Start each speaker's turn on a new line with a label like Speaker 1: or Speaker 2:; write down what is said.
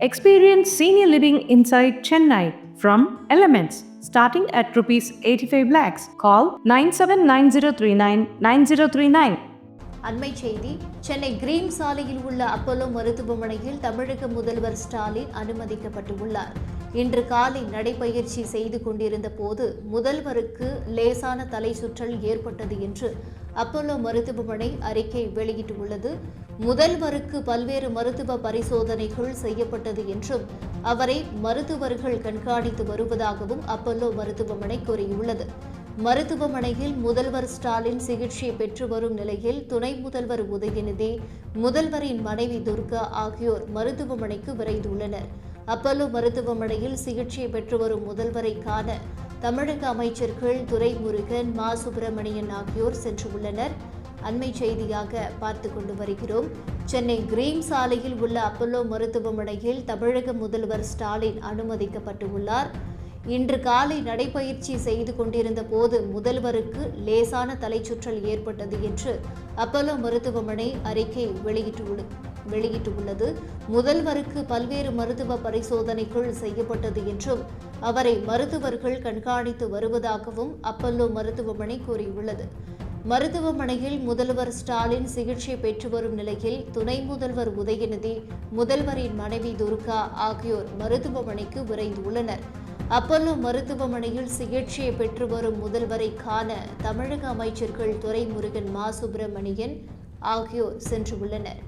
Speaker 1: Experience senior living inside Chennai from Elements starting at rupees 85 lakhs. Call 979039 9039.
Speaker 2: அண்மை செய்தி Chennai green சாலையில் உள்ள Apollo மருத்துவமனையில் தமிழக முதல்வர் ஸ்டாலின் அனுமதிக்கப்பட்டுள்ளார் இன்று காலை நடைபயிற்சி செய்து கொண்டிருந்த போது முதல்வருக்கு லேசான தலை சுற்றல் ஏற்பட்டது என்று அப்போலோ மருத்துவமனை அறிக்கை வெளியிட்டுள்ளது. முதல்வருக்கு பல்வேறு மருத்துவ பரிசோதனைகள் செய்யப்பட்டது என்றும் அவரை மருத்துவர்கள் கண்காணித்து வருவதாகவும் அப்போலோ மருத்துவமனை கூறியுள்ளது. மருத்துவமனையில் முதல்வர் ஸ்டாலின் சிகிச்சை பெற்று வரும் நிலையில் துணை முதல்வர் உதயநிதி முதல்வரின் மனைவி துர்கா ஆகியோர் மருத்துவமனைக்கு விரைந்துள்ளனர். அப்பல்லோ மருத்துவமனையில் சிகிச்சை பெற்று வரும் முதல்வரை காண தமிழக அமைச்சர்கள் துரைமுருகன் மா. சுப்பிரமணியன் ஆகியோர் சென்றுள்ளனர் அண்மை செய்தியாக பார்த்து கொண்டு வருகிறோம். சென்னை கிரீம் சாலையில் உள்ள அப்பல்லோ மருத்துவமனையில் தமிழக முதல்வர் ஸ்டாலின் அனுமதிக்கப்பட்டுள்ளார். இன்று காலை நடைபயிற்சி செய்து கொண்டிருந்த போது முதல்வருக்கு லேசான தலைச்சுற்றல் ஏற்பட்டது என்று அப்பல்லோ மருத்துவமனை அறிக்கை வெளியிட்டுள்ளது. வெளியிட்டுள்ளது. முதல்வருக்கு பல்வேறு மருத்துவ பரிசோதனைகள் செய்யப்பட்டது என்றும் அவரை மருத்துவர்கள் கண்காணித்து வருவதாகவும் அப்பல்லோ மருத்துவமனை கூறியுள்ளது. மருத்துவமனையில் முதல்வர் ஸ்டாலின் சிகிச்சை பெற்று வரும் நிலையில் துணை முதல்வர் உதயநிதி முதல்வரின் மனைவி துர்கா ஆகியோர் மருத்துவமனைக்கு விரைந்துள்ளனர். அப்பல்லோ மருத்துவமனையில் சிகிச்சை பெற்று வரும் முதல்வரை காண தமிழக அமைச்சர்கள் துரைமுருகன் மா சுப்பிரமணியன் ஆகியோர் சென்றுள்ளனர்.